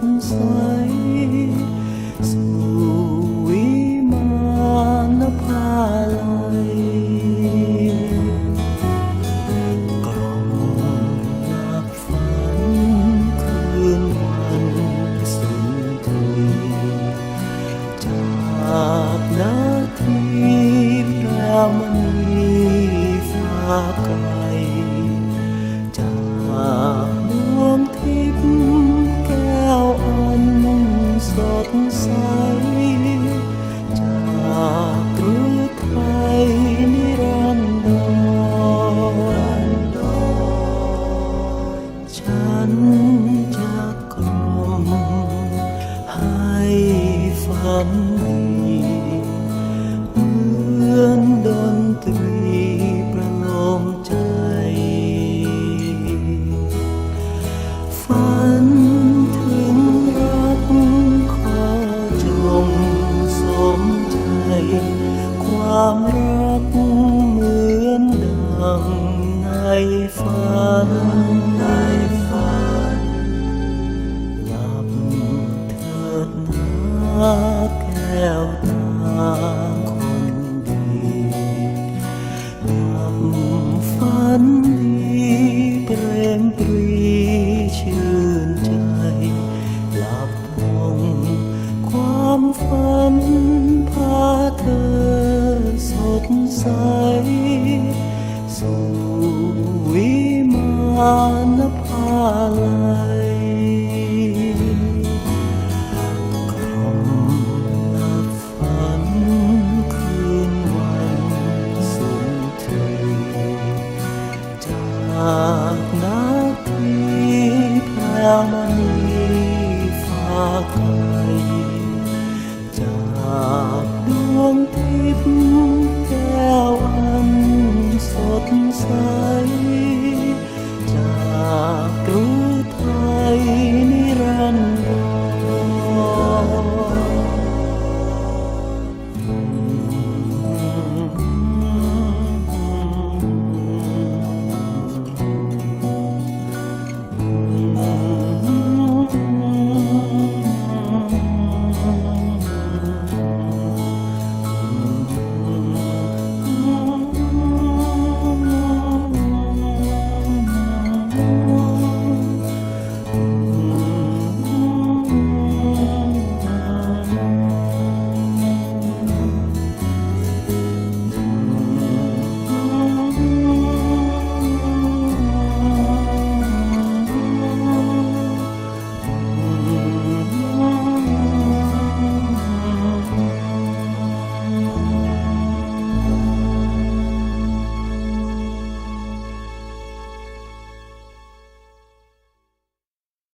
สดใสสู่ ฉันจะกล่อมให้ฝันดีเหมือนดนตรีประโลมใจ ฝันถึงรักขอจงสมใจความรัก ตาคนดีหลับฝันดีเปรมปรีชื่นใจหลับลงความฝันพาเธอสดใส สู่วิมานภาลัย heart.